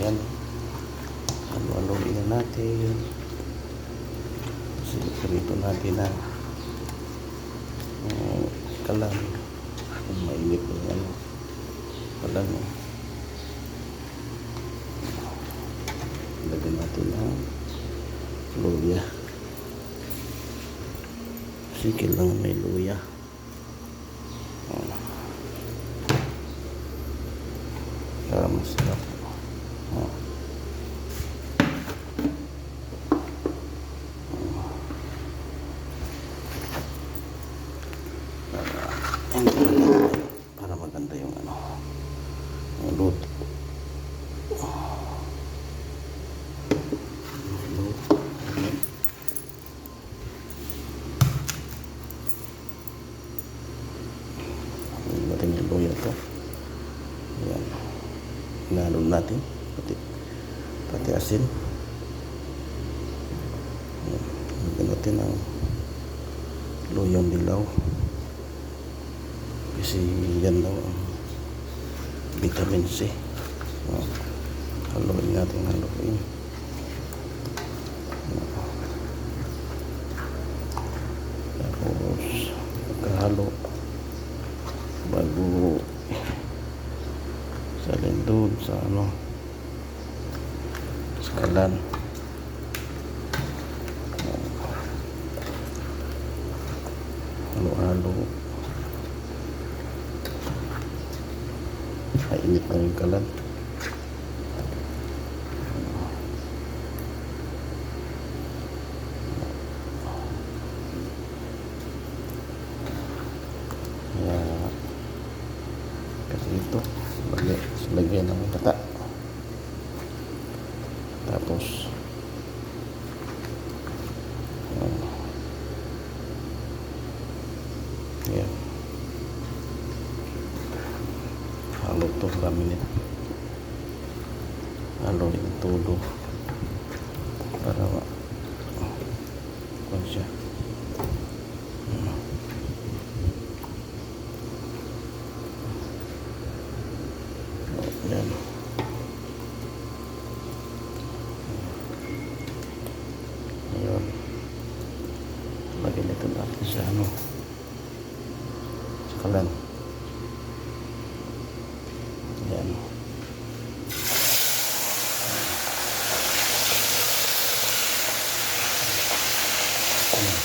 Yan. Halo-haloin na natin. Kasi prito natin na uh, kalan. Kung mainit yung ano. Kalan. Oh. Lagyan natin ang luya. Sige lang may luya. Oh. Para masarap. Oh. Para, maganda yung ano. Luto. Natin yung luya to. Ayan. Inalo natin. Pati, pati asin. Lagyan natin ang luyang dilaw. Kasi yan daw ang vitamin C. Oh. Haluin natin haluin. Tapos, pagkahalo, bago salin doon sa ano, kalan. Halo-halo. Mainit na yung kalan. Kasi ito, lagyan ng kata. ito laminate eh. alloy ang tulo. Para kung siya. Yan yun lagyan ito natin sa ano sa kalan. Ayan.